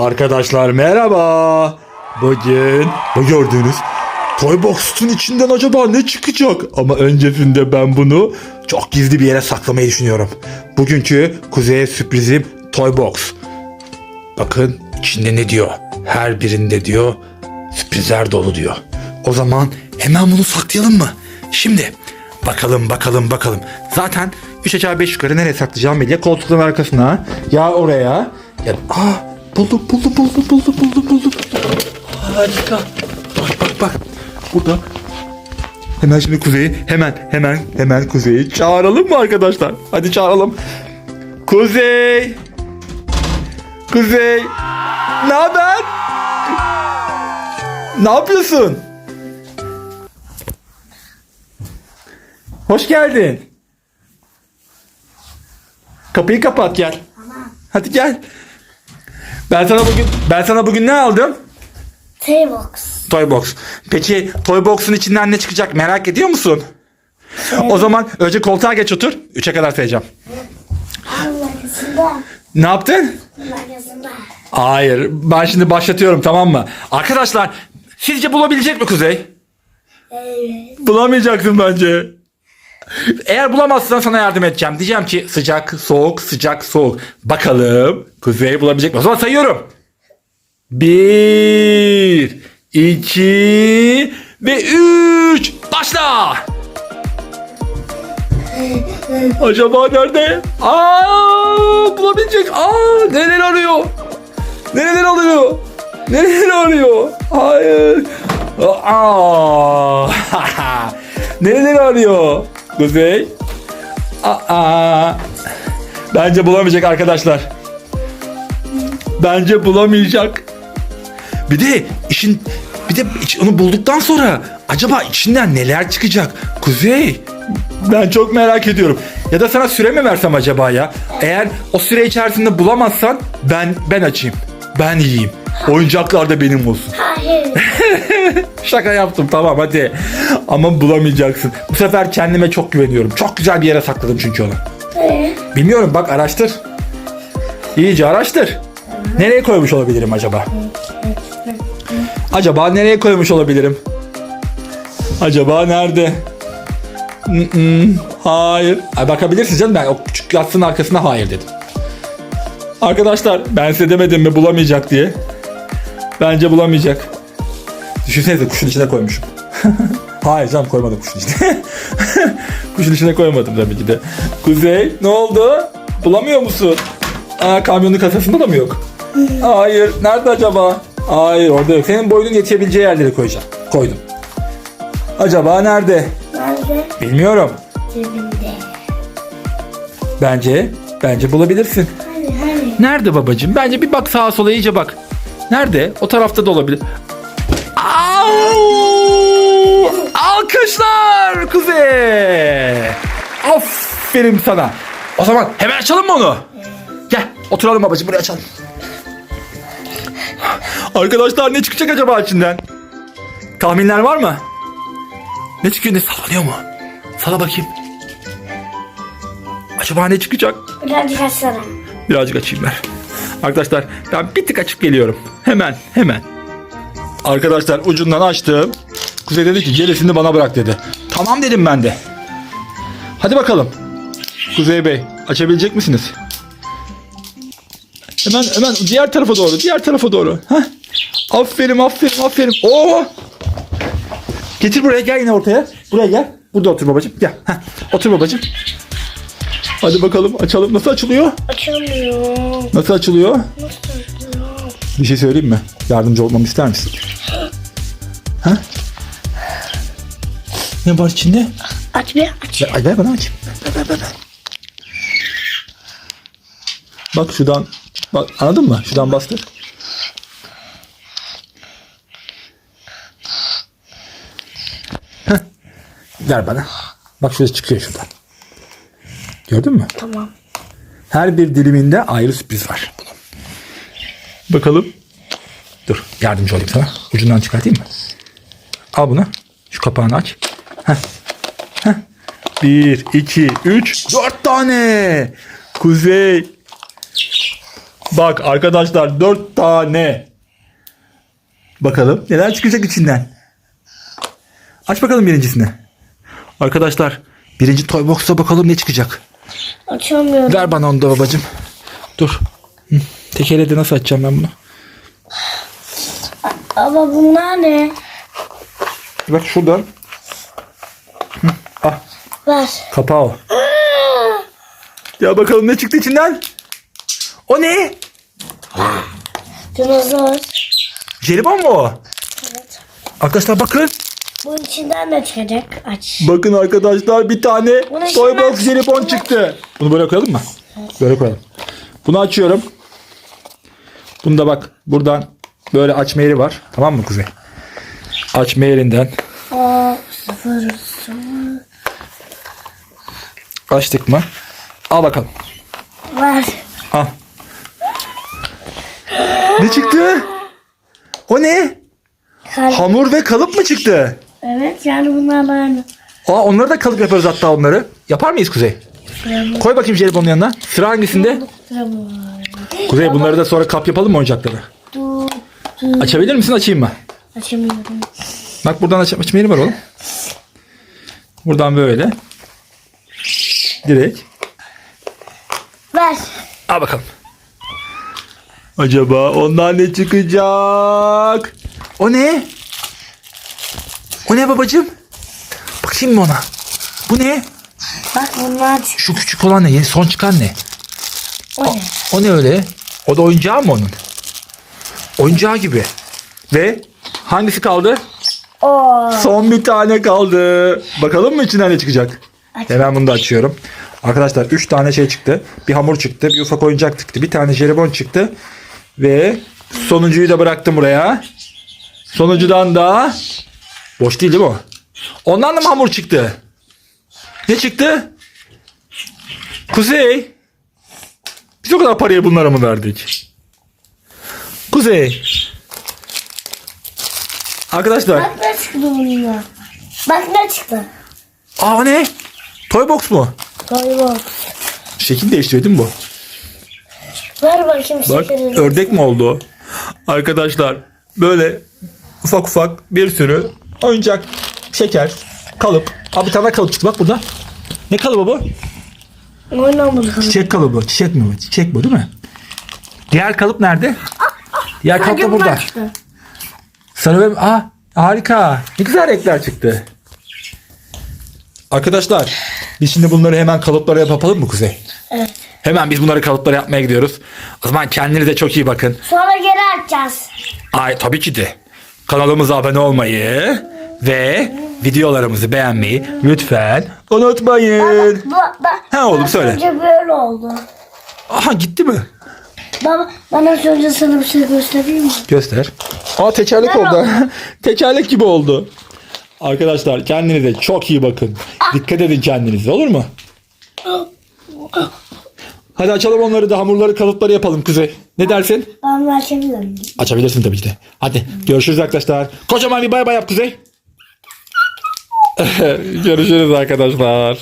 Arkadaşlar merhaba. Bugün bu gördüğünüz Toybox'un içinden acaba ne çıkacak? Ama öncesinde ben bunu çok gizli bir yere saklamayı düşünüyorum. Bugünkü Kuzey'e sürprizim Toybox. Bakın içinde ne diyor? Her birinde diyor sürprizler dolu diyor. O zaman hemen bunu saklayalım mı? Şimdi bakalım bakalım bakalım. Zaten 3 aşağı 5 yukarı nereye saklayacağım belli. Koltukların arkasına ya oraya ya aa buldum buldum buldum buldum buldum buldum. Harika. Bak bak bak. Burada Hemen şimdi Kuzey'i hemen hemen hemen Kuzey'i çağıralım mı arkadaşlar? Hadi çağıralım. Kuzey. Kuzey. Ne haber? Ne yapıyorsun? Hoş geldin. Kapıyı kapat gel. Hadi gel. Ben sana bugün ben sana bugün ne aldım? T-Box. Toybox. Peki Toybox'un içinden ne çıkacak merak ediyor musun? O zaman önce koltuğa geç otur. Üçe kadar sayacağım. Magazında. Ne yaptın? Magazında. Hayır. Ben şimdi başlatıyorum tamam mı? Arkadaşlar sizce bulabilecek mi Kuzey? Evet. Bulamayacaksın bence. Eğer bulamazsan sana yardım edeceğim. Diyeceğim ki sıcak, soğuk, sıcak, soğuk. Bakalım Kuzey bulabilecek mi? O zaman sayıyorum. Bir, iki ve üç. Başla. Acaba nerede? Aa, bulabilecek. Aa, neler arıyor? Nereler alıyor? Nereler arıyor? Hayır. Aa. Nereler arıyor? Kuzey. Aa. Bence bulamayacak arkadaşlar. Bence bulamayacak. Bir de işin bir de onu bulduktan sonra acaba içinden neler çıkacak? Kuzey. Ben çok merak ediyorum. Ya da sana süre mi versem acaba ya? Eğer o süre içerisinde bulamazsan ben ben açayım. Ben yiyeyim. Oyuncaklar da benim olsun. Hayır. Şaka yaptım tamam hadi. Ama bulamayacaksın. Bu sefer kendime çok güveniyorum. Çok güzel bir yere sakladım çünkü onu. Ee, Bilmiyorum bak araştır. İyice araştır. Nereye koymuş olabilirim acaba? Acaba nereye koymuş olabilirim? Acaba nerede? Mm-mm, hayır. Ay, bakabilirsin canım ben o küçük yatsının arkasına hayır dedim. Arkadaşlar ben size demedim mi bulamayacak diye. Bence bulamayacak. Düşünsenize kuşun içine koymuşum. Hayır canım koymadım kuşun içine. kuşun içine koymadım tabii ki de. Kuzey ne oldu? Bulamıyor musun? Aa, kamyonun kasasında da mı yok? Hayır. Nerede acaba? Hayır orada yok. Senin boyunun yetişebileceği yerleri koyacağım. Koydum. Acaba nerede? nerede? Bilmiyorum. Cebimde. Bence, bence bulabilirsin. Hani hani. Nerede babacığım? Bence bir bak sağa sola iyice bak. Nerede? O tarafta da olabilir. Au! Alkışlar Kuzey. Aferin sana. O zaman hemen açalım mı onu? Gel oturalım babacığım buraya açalım. Arkadaşlar ne çıkacak acaba içinden? Tahminler var mı? Ne çıkıyor ne sallanıyor mu? Sala bakayım. Acaba ne çıkacak? Birazcık açsana. Birazcık açayım ver. Arkadaşlar ben bir tık açıp geliyorum. Hemen hemen. Arkadaşlar ucundan açtım. Kuzey dedi ki gerisini bana bırak dedi. Tamam dedim ben de. Hadi bakalım. Kuzey Bey açabilecek misiniz? Hemen hemen diğer tarafa doğru diğer tarafa doğru. Heh. Aferin aferin aferin. Oo. Getir buraya gel yine ortaya. Buraya gel. Burada otur babacığım. Gel. Heh. Otur babacığım. Hadi bakalım açalım. Nasıl açılıyor? Açılmıyor. Nasıl açılıyor? Nasıl açılıyor? Bir şey söyleyeyim mi? Yardımcı olmamı ister misin? Ha? Ne var içinde? Aç bir aç. Ay ver bana açayım. Ver, ver, ver, ver. Bak şuradan. Bak anladın mı? Şuradan bastır. Heh. Ver bana. Bak şurada çıkıyor şuradan. Gördün mü? Tamam. Her bir diliminde ayrı sürpriz var. Bakalım. Dur yardımcı olayım sana. Ucundan çıkartayım mı? Al bunu. Şu kapağını aç. Heh. Heh. Bir, iki, üç, dört tane. Kuzey. Bak arkadaşlar dört tane. Bakalım neler çıkacak içinden. Aç bakalım birincisini. Arkadaşlar birinci toy box'a bakalım ne çıkacak. Açamıyorum. Ver bana onu da babacım. Dur. Hı, Tek elle de nasıl açacağım ben bunu? Ama bunlar ne? Bak şuradan. Hı, Ah Ver. kapağı o. Ya bakalım ne çıktı içinden? O ne? Dinozor. Jelibon mu o? Evet. Arkadaşlar bakın. Bunun içinden ne çıkacak? Aç. Bakın arkadaşlar bir tane Bunu toy şimdi- box jelibon çıktı. Bunu böyle koyalım mı? Böyle koyalım. Bunu açıyorum. Bunda bak buradan böyle açma yeri var. Tamam mı Kuzey? Açma yerinden Aa, sıfır sıfır. açtık mı? Al bakalım. Ver. Al. Ne çıktı? O ne? Kalp. Hamur ve kalıp mı çıktı? Evet yani bunlarla aynı. Aa onları da kalıp yaparız hatta onları. Yapar mıyız Kuzey? Koy bakayım jelibonun yanına. Sıra hangisinde? Kuzey bunları da sonra kap yapalım mı oyuncakları? Dur. Dur. Açabilir misin açayım mı? Açamıyorum. Bak buradan aç açma yeri var oğlum. Buradan böyle. Direkt. Ver. Al bakalım. Acaba ondan ne çıkacak? O ne? O ne babacığım? Bakayım mı ona? Bu ne? Bak bunlar Şu küçük olan ne? Son çıkan ne? O ne? O ne öyle? O da oyuncağı mı onun? Oyuncağı gibi. Ve hangisi kaldı? Oo. Son bir tane kaldı. Bakalım mı içinden ne çıkacak? Aç. Hemen bunu da açıyorum. Arkadaşlar 3 tane şey çıktı. Bir hamur çıktı. Bir ufak oyuncak çıktı. Bir tane jelibon çıktı. Ve sonuncuyu da bıraktım buraya. Sonuncudan da boş değil değil mi o? Ondan da mı hamur çıktı? Ne çıktı? Kuzey. Biz o kadar parayı bunlara mı verdik? Kuzey. Arkadaşlar. Bak ne çıktı bununla. Bak ne çıktı. Aa ne? Toy box mu? Galiba. Şekil değiştiriyor değil mi bu? Ver bakayım Bak ördek mi oldu? Arkadaşlar böyle ufak ufak bir sürü oyuncak, şeker, kalıp. Abi bir tane daha kalıp çıktı bak burada. Ne kalıbı bu? Oyna bakalım. Çiçek kalıbı. Çiçek mi bu? Çiçek bu değil mi? Diğer kalıp nerede? Diğer kalıp da burada. çıktı? Sarı ve... Aa, harika. Ne güzel renkler çıktı. Arkadaşlar biz şimdi bunları hemen kalıplara yapalım mı Kuzey? Evet. Hemen biz bunları kalıplara yapmaya gidiyoruz. O zaman kendinize çok iyi bakın. Sonra geri açacağız. Ay tabii ki de. Kanalımıza abone olmayı ve videolarımızı beğenmeyi lütfen unutmayın. Baba, bak. Ha oğlum, söyle. önce böyle oldu. Aha gitti mi? Baba ben az önce sana bir şey göstereyim mi? Göster. Aa tekerlek oldu. tekerlek gibi oldu. Arkadaşlar kendinize çok iyi bakın. Dikkat edin kendinize olur mu? Hadi açalım onları da hamurları kalıpları yapalım Kuzey. Ne dersin? Ben de açabilir miyim? Açabilirsin tabii ki de. Hadi görüşürüz arkadaşlar. Kocaman bir bay bay yap Kuzey. görüşürüz arkadaşlar.